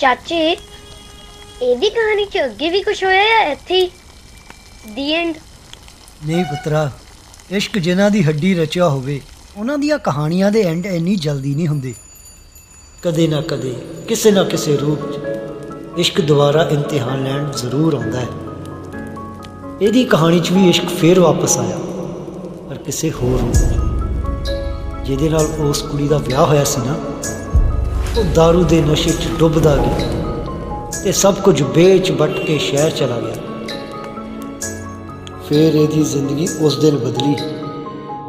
ਚਾਚੇ, ਇਹਦੀ ਕਹਾਣੀ ਚ ਅੱਗੇ ਵੀ ਕੁਝ ਹੋਇਆ ਹੈ ਇੱਥੇ? ਦੀ ਐਂਡ ਨਹੀਂ ਪੁੱਤਰਾ, ਇਸ਼ਕ ਜਿਨ੍ਹਾਂ ਦੀ ਹੱਡੀ ਰਚਿਆ ਹੋਵੇ, ਉਹਨਾਂ ਦੀਆਂ ਕਹਾਣੀਆਂ ਦੇ ਐਂਡ ਇੰਨੀ ਜਲਦੀ ਨਹੀਂ ਹੁੰਦੇ। ਕਦੇ ਨਾ ਕਦੇ, ਕਿਸੇ ਨਾ ਕਿਸੇ ਰੂਪ 'ਚ, ਇਸ਼ਕ ਦੁਬਾਰਾ ਇਮਤਿਹਾਨ ਲੈਣ ਜ਼ਰੂਰ ਆਉਂਦਾ ਹੈ। ਇਹਦੀ ਕਹਾਣੀ 'ਚ ਵੀ ਇਸ਼ਕ ਫੇਰ ਵਾਪਸ ਆਇਆ, ਪਰ ਕਿਸੇ ਹੋਰ ਰੂਪ 'ਚ। ਜਿਹਦੇ ਨਾਲ ਉਸ ਕੁੜੀ ਦਾ ਵਿਆਹ ਹੋਇਆ ਸੀ ਨਾ ਉਹ दारू ਦੇ ਨਸ਼ੇ 'ਚ ਡੁੱਬਦਾ ਗਿਆ ਤੇ ਸਭ ਕੁਝ ਵੇਚ ਵੱਟ ਕੇ ਸ਼ਹਿਰ ਚਲਾ ਗਿਆ। ਫਿਰ ਇਹਦੀ ਜ਼ਿੰਦਗੀ ਉਸ ਦਿਨ ਬਦਲੀ,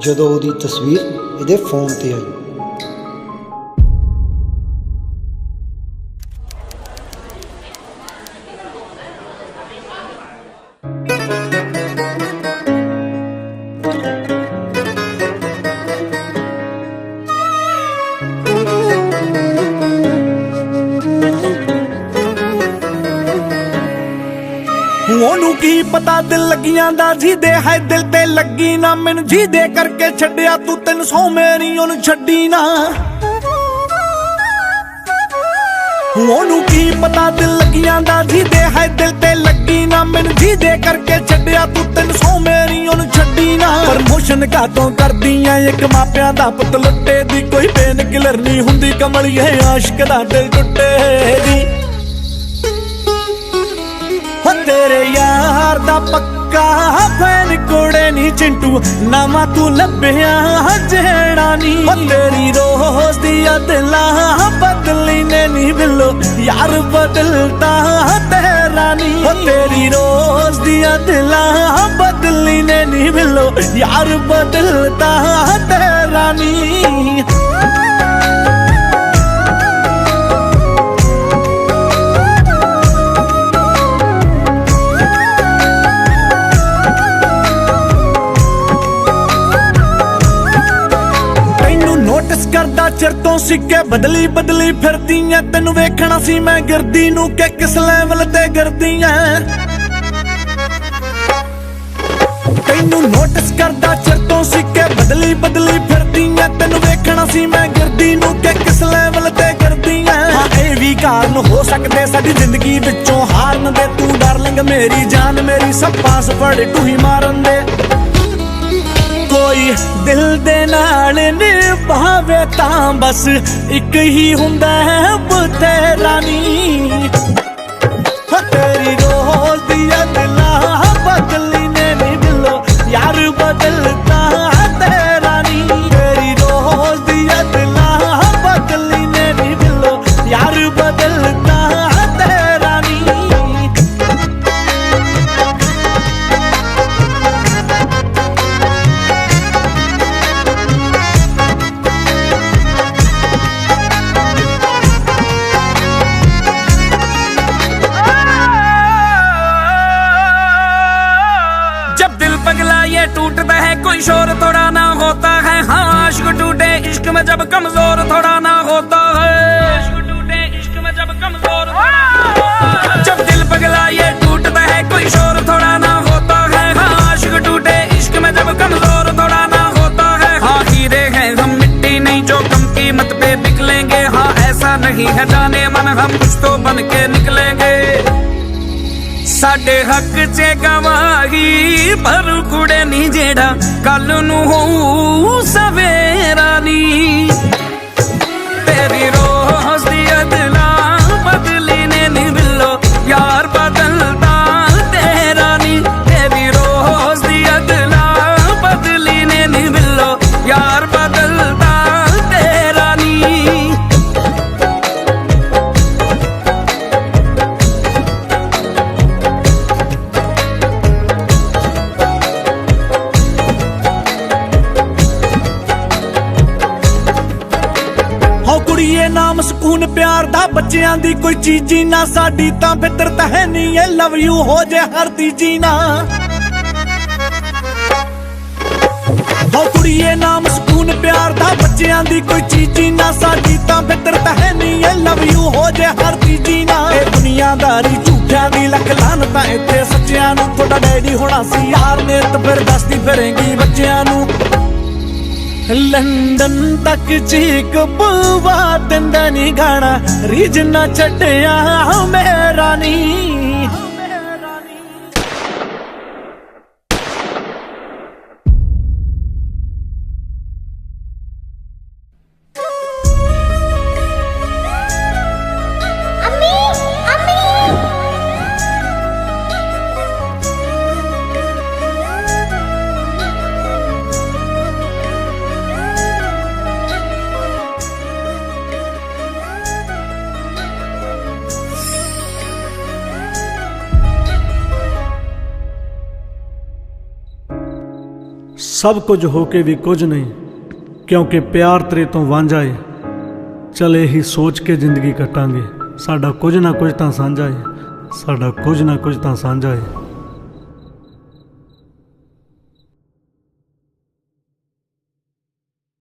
ਜਦੋਂ ਉਹਦੀ ਤਸਵੀਰ ਇਹਦੇ ਫੋਨ ਤੇ ਆਈ। ਉਹਨੂੰ ਕੀ ਪਤਾ ਦਿਲ ਲੱਗੀਆਂ ਦਾ? ਜਿਹਦੇ ਹੈ ਦਿਲ ਤੇ ਲੱਗੀ ਨਾ। ਮੈਨੂੰ ਜਿਹਦੇ ਕਰਕੇ ਛੱਡਿਆ ਤੂੰ 300 ਮੇਰੀ, ਉਹਨੂੰ ਛੱਡੀ ਨਾ। ਉਹਨੂੰ ਕੀ ਪਤਾ ਦਿਲ ਲੱਗੀਆਂ ਦਾ? ਜਿਹਦੇ ਹੈ ਦਿਲ ਤੇ ਲੱਗੀ ਨਾ। ਮੈਨੂੰ ਜਿਹਦੇ ਕਰਕੇ ਛੱਡਿਆ ਤੂੰ 300 ਮੇਰੀ, ਉਹਨੂੰ ਛੱਡੀ ਨਾ। ਪ੍ਰਮੋਸ਼ਨ ਕਾਤੋਂ ਕਰਦੀਆਂ ਇੱਕ ਮਾਪਿਆਂ ਦਾ ਪੁੱਤ ਲੁੱਟੇ ਦੀ। ਕੋਈ ਪੇਨ ਕਿਲਰ ਨਹੀਂ ਹੁੰਦੀ, ਕਮਲੀਏ ਆਸ਼ਕ ਦਾ ਦਿਲ ਟੁੱਟੇ ਦੀ। ਹੋ ਤੇਰੇ ਯਾਰ ਦਾ ਪੱਕਾ ਫੈਨ ਕੋੜੇ ਨਹੀਂ ਚਿੰਟੂ ਨਾਮਾ ਤੂੰ ਲੱਭਿਆ ਜਿਹੜਾ ਨਹੀਂ ਹੋ ਤੇਰੀ ਰੋਜ਼ ਦੀ ਅਦਲਾ ਬਦਲੀ ਨੇ ਨਹੀਂ ਬਿੱਲੋ, ਯਾਰ ਬਦਲਦਾ ਤੇਰਾ ਨਹੀਂ ਹੋ ਤੇਰੀ ਰੋਜ਼ ਦੀ ਅਦਲਾ ਬਦਲੀ ਨੇ ਨਹੀਂ ਬਿੱਲੋ, ਯਾਰ ਬਦਲਦਾ ਤੇਰਾ ਨਹੀਂ ਕਰਦਾ ਚਿਰ ਤੋਂ ਸਿੱਕੇ ਬਦਲੀ ਬਦਲੀ ਫਿਰਦੀ ਐ ਤੈਨੂੰ ਵੇਖਣਾ ਸੀ ਮੈਂ ਗਿਰਦੀ ਨੂੰ ਕਿ ਕਿਸ ਲੈਵਲ ਤੇ ਗਿਰਦੀ ਐ ਤੈਨੂੰ ਨੋਟਿਸ ਕਰਦਾ ਚਿਰ ਤੋਂ ਸਿੱਕੇ ਬਦਲੀ ਬਦਲੀ ਫਿਰਦੀ ਐ ਤੈਨੂੰ ਵੇਖਣਾ ਸੀ ਮੈਂ ਗਿਰਦੀ ਨੂੰ ਕਿ ਕਿਸ ਲੈਵਲ ਤੇ ਗਿਰਦੀ ਐ ਹਾਂ, ਇਹ ਵੀ ਕਾਰਨ ਹੋ ਸਕਦੇ ਸਾਡੀ ਜ਼ਿੰਦਗੀ ਵਿੱਚੋਂ ਹਾਰਨ ਦੇ। ਤੂੰ ਡਰਲਿੰਗ ਮੇਰੀ ਜਾਨ, ਮੇਰੀ ਸਭ ਪਾਸ ਟੂਹੀ ਮਾਰਨ ਦੇ। ਕੋਈ ਦਿਲ ਦੇ ਨਾਲ ਨਿਭਾਵੇ ਤਾਂ ਬਸ ਇੱਕ ਹੀ ਹੁੰਦਾ ਹੈ ਬਤੇਰਾ ਨੀ। ये टूटता है कोई शोर, थोड़ा ना होता है। हाँ टूटे, इश्क में जब कमज़ोर, थोड़ा ना होता है। जब पगला ये टूटता है कोई शोर, थोड़ा ना होता है। हाँ टूटे, इश्क में जब कमज़ोर, थोड़ा ना होता है। हाँ हीरे हैं, हम मिट्टी नहीं, जो पे बिक लेंगे। हाँ ऐसा नहीं है, जाने मन, हम कुछ तो बन के निकलेंगे। ਸਾਡੇ ਹੱਕ 'ਚ ਗਵਾਹੀ ਪਰ ਕੁੜੇ ਨਹੀਂ ਜਿਹੜਾ ਕੱਲ ਨੂੰ ਹੋਊ ਸਵੇਰਾ ਨੀ। ਪਿਆਰ ਬੱਚਿਆਂ ਦੀ ਕੋਈ ਚੀਜ਼ੀ ਨਾ, ਸਾਡੀ ਤਾਂ ਫਿਤਰਤ ਹੈ ਨਹੀਂ ਇਹ ਲਵ ਯੂ ਹੋ ਜੇ ਹਰ ਤੀਜੀ ਨਾ। ਹੋ ਕੁੜੀਏ ਨਾਮ ਸਕੂਨ ਪਿਆਰ ਦਾ, ਬੱਚਿਆਂ ਦੀ ਕੋਈ ਚੀਜ਼ੀ ਨਾ, ਸਾਡੀ ਤਾਂ ਫਿਤਰਤ ਹੈ ਨਹੀਂ ਇਹ ਲਵ ਯੂ ਹੋ ਜੇ ਹਰ ਤੀਜੀ ਨਾ। ਇਹ ਦੁਨੀਆਦਾਰੀ ਝੂਠਿਆਂ ਦੀ ਲੱਖ ਲਾਨਤਾਂ ਇੱਥੇ ਸੱਚਿਆਂ ਨੂੰ ਤੁਹਾਡਾ ਡੈਡੀ ਹੋਣਾ ਸੀ, ਯਾਰ ਨੇ ਤਾਂ ਫਿਰ ਦੱਸਦੀ ਫਿਰੇਂਗੀ ਬੱਚਿਆਂ ਨੂੰ। ਲੰਡਨ ਤੱਕ ਚੀਕ ਪਵਾ ਦਿੰਦਾ ਨੀ ਗਾਣਾ ਰੀਜ ਨਾ ਛੱਡਿਆ ਮੇਰਾ ਨੀ। ਸਭ ਕੁਝ ਹੋ ਕੇ ਵੀ ਕੁਝ ਨਹੀਂ, ਕਿਉਂਕਿ ਪਿਆਰ ਤੇਰੇ ਤੋਂ ਵਾਂਝਾ ਏ। ਚਲੇ ਹੀ ਸੋਚ ਕੇ ਜ਼ਿੰਦਗੀ ਕੱਟਾਂਗੇ। ਸਾਡਾ ਕੁਝ ਨਾ ਕੁਝ ਤਾਂ ਸਾਂਝਾ ਏ। ਸਾਡਾ ਕੁਝ ਨਾ ਕੁਝ ਤਾਂ ਸਾਂਝਾ ਏ।